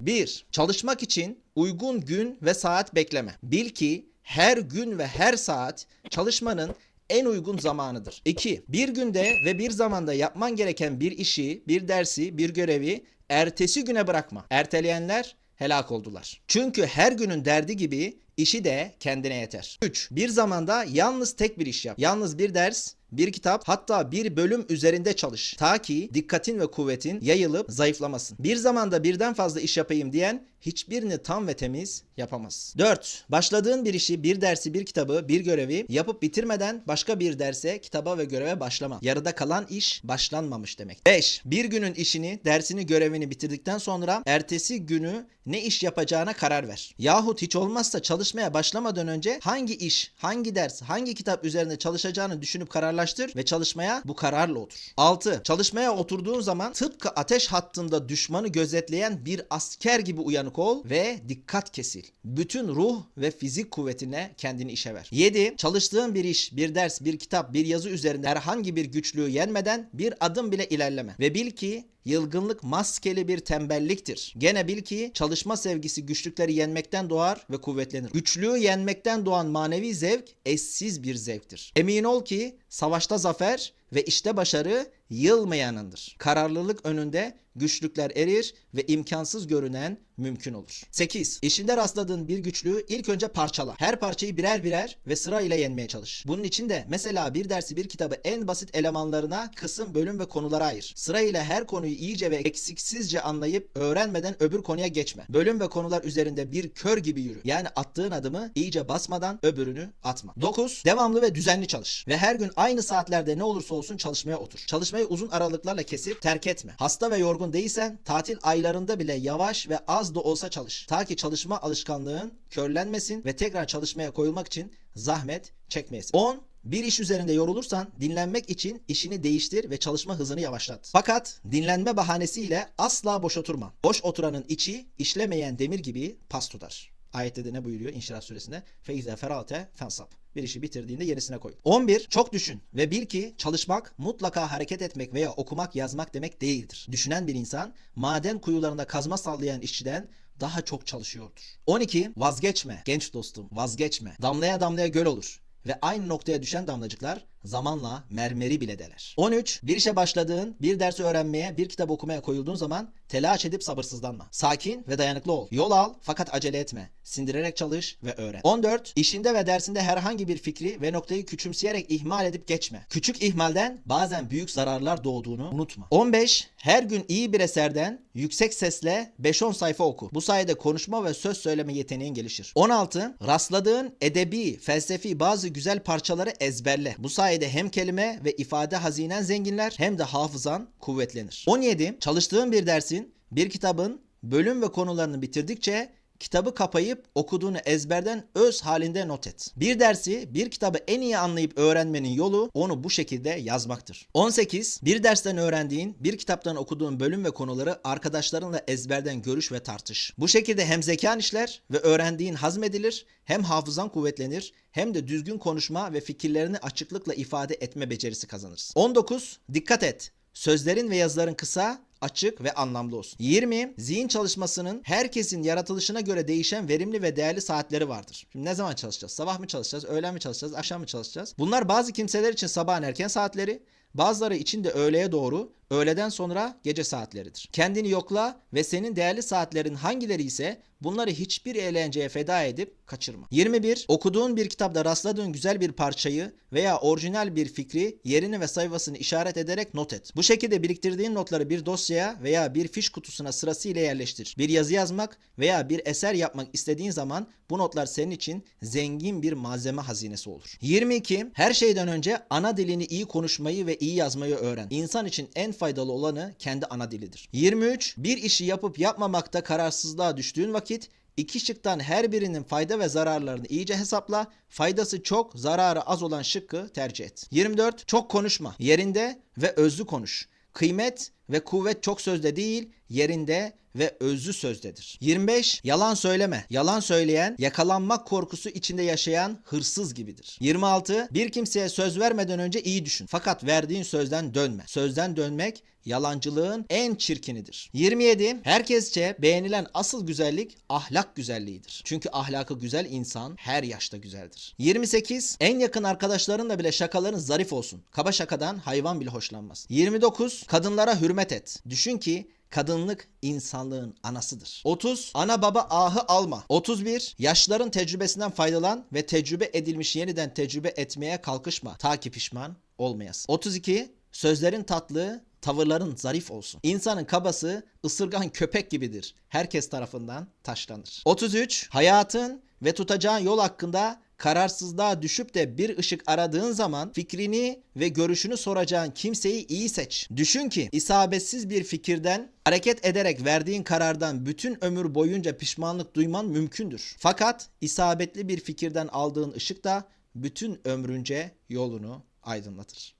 1. Çalışmak için uygun gün ve saat bekleme. Bil ki her gün ve her saat çalışmanın en uygun zamanıdır. 2. Bir günde ve bir zamanda yapman gereken bir işi, bir dersi, bir görevi ertesi güne bırakma. Erteleyenler helak oldular. Çünkü her günün derdi gibi işi de kendine yeter. 3. Bir zamanda yalnız tek bir iş yap. Yalnız bir ders, bir kitap hatta bir bölüm üzerinde çalış. Ta ki dikkatin ve kuvvetin yayılıp zayıflamasın. Bir zamanda birden fazla iş yapayım diyen hiçbirini tam ve temiz yapamaz. 4. Başladığın bir işi, bir dersi, bir kitabı, bir görevi yapıp bitirmeden başka bir derse, kitaba ve göreve başlama. Yarıda kalan iş başlanmamış demek. 5. Bir günün işini, dersini, görevini bitirdikten sonra ertesi günü ne iş yapacağına karar ver. Yahut hiç olmazsa çalışmaya başlamadan önce hangi iş, hangi ders, hangi kitap üzerinde çalışacağını düşünüp kararlaştır ve çalışmaya bu kararla otur. 6. Çalışmaya oturduğun zaman tıpkı ateş hattında düşmanı gözetleyen bir asker gibi uyanık ol ve dikkat kesil. Bütün ruh ve fizik kuvvetine kendini işe ver. 7. Çalıştığın bir iş, bir ders, bir kitap, bir yazı üzerinde herhangi bir güçlüğü yenmeden bir adım bile ilerleme. Ve bil ki Yılgınlık maskeli bir tembelliktir. Gene bil ki çalışma sevgisi güçlükleri yenmekten doğar ve kuvvetlenir. Güçlüğü yenmekten doğan manevi zevk eşsiz bir zevktir. Emin ol ki savaşta zafer ve işte başarı yılmayanındır. Kararlılık önünde güçlükler erir ve imkansız görünen mümkün olur. 8. İşinde rastladığın bir güçlüğü ilk önce parçala. Her parçayı birer birer ve sıra ile yenmeye çalış. Bunun için de mesela bir dersi bir kitabı en basit elemanlarına kısım, bölüm ve konulara ayır. Sırayla her konuyu iyice ve eksiksizce anlayıp öğrenmeden öbür konuya geçme. Bölüm ve konular üzerinde bir kör gibi yürü. Yani attığın adımı iyice basmadan öbürünü atma. 9. Devamlı ve düzenli çalış. Ve her gün aynı saatlerde ne olursa olsun çalışmaya otur. Çalışmayı uzun aralıklarla kesip terk etme. Hasta ve yorgun değilsen tatil aylarında bile yavaş ve az da olsa çalış. Ta ki çalışma alışkanlığın körlenmesin ve tekrar çalışmaya koyulmak için zahmet çekmeyesin. 10. Bir iş üzerinde yorulursan dinlenmek için işini değiştir ve çalışma hızını yavaşlat. Fakat dinlenme bahanesiyle asla boş oturma. Boş oturanın içi işlemeyen demir gibi pas tutar. Ayette de ne buyuruyor İnşirah suresinde? Feize ferate fensap. Bir işi bitirdiğinde yenisine koy. 11. Çok düşün ve bil ki çalışmak mutlaka hareket etmek veya okumak yazmak demek değildir. Düşünen bir insan maden kuyularında kazma sallayan işçiden daha çok çalışıyordur. 12. Vazgeçme genç dostum vazgeçme. Damlaya damlaya göl olur ve aynı noktaya düşen damlacıklar zamanla mermeri bile deler. 13. Bir işe başladığın, bir dersi öğrenmeye, bir kitap okumaya koyulduğun zaman telaş edip sabırsızlanma. Sakin ve dayanıklı ol. Yol al fakat acele etme. Sindirerek çalış ve öğren. 14. İşinde ve dersinde herhangi bir fikri ve noktayı küçümseyerek ihmal edip geçme. Küçük ihmalden bazen büyük zararlar doğduğunu unutma. 15. Her gün iyi bir eserden yüksek sesle 5-10 sayfa oku. Bu sayede konuşma ve söz söyleme yeteneğin gelişir. 16. Rastladığın edebi, felsefi bazı güzel parçaları ezberle. Bu sayede hem kelime ve ifade hazinen zenginler hem de hafızan kuvvetlenir. 17. Çalıştığın bir dersin, bir kitabın bölüm ve konularını bitirdikçe kitabı kapayıp okuduğunu ezberden öz halinde not et. Bir dersi, bir kitabı en iyi anlayıp öğrenmenin yolu onu bu şekilde yazmaktır. 18. Bir dersten öğrendiğin, bir kitaptan okuduğun bölüm ve konuları arkadaşlarınla ezberden görüş ve tartış. Bu şekilde hem zekan işler ve öğrendiğin hazmedilir, hem hafızan kuvvetlenir, hem de düzgün konuşma ve fikirlerini açıklıkla ifade etme becerisi kazanırsın. 19. Dikkat et. Sözlerin ve yazıların kısa, açık ve anlamlı olsun. 20. Zihin çalışmasının herkesin yaratılışına göre değişen verimli ve değerli saatleri vardır. Şimdi ne zaman çalışacağız? Sabah mı çalışacağız? Öğlen mi çalışacağız? Akşam mı çalışacağız? Bunlar bazı kimseler için sabahın erken saatleri, bazıları için de öğleye doğru, öğleden sonra gece saatleridir. Kendini yokla ve senin değerli saatlerin hangileri ise bunları hiçbir eğlenceye feda edip kaçırma. 21. Okuduğun bir kitapta rastladığın güzel bir parçayı veya orijinal bir fikri yerini ve sayfasını işaret ederek not et. Bu şekilde biriktirdiğin notları bir dosyaya veya bir fiş kutusuna sırasıyla yerleştir. Bir yazı yazmak veya bir eser yapmak istediğin zaman bu notlar senin için zengin bir malzeme hazinesi olur. 22. Her şeyden önce ana dilini iyi konuşmayı ve iyi yazmayı öğren. İnsan için en faydalı olanı kendi ana dilidir. 23. Bir işi yapıp yapmamakta kararsızlığa düştüğün vakit İki şıktan her birinin fayda ve zararlarını iyice hesapla. Faydası çok, zararı az olan şıkkı tercih et. 24. Çok konuşma. Yerinde ve özlü konuş. Kıymet ve kuvvet çok sözde değil, yerinde ve özlü sözdedir. 25. Yalan söyleme. Yalan söyleyen, yakalanmak korkusu içinde yaşayan hırsız gibidir. 26. Bir kimseye söz vermeden önce iyi düşün. Fakat verdiğin sözden dönme. Sözden dönmek yalancılığın en çirkinidir. 27. Herkesçe beğenilen asıl güzellik ahlak güzelliğidir. Çünkü ahlakı güzel insan her yaşta güzeldir. 28. En yakın arkadaşlarınla bile şakaların zarif olsun. Kaba şakadan hayvan bile hoşlanmaz. 29. Kadınlara hürmet et. Düşün ki Kadınlık insanlığın anasıdır. 30. Ana baba ahı alma. 31. Yaşların tecrübesinden faydalan ve tecrübe edilmiş yeniden tecrübe etmeye kalkışma. Ta ki pişman olmayasın. 32. Sözlerin tatlı, tavırların zarif olsun. İnsanın kabası ısırgan köpek gibidir. Herkes tarafından taşlanır. 33. Hayatın ve tutacağın yol hakkında kararsızlığa düşüp de bir ışık aradığın zaman fikrini ve görüşünü soracağın kimseyi iyi seç. Düşün ki isabetsiz bir fikirden hareket ederek verdiğin karardan bütün ömür boyunca pişmanlık duyman mümkündür. Fakat isabetli bir fikirden aldığın ışık da bütün ömrünce yolunu aydınlatır.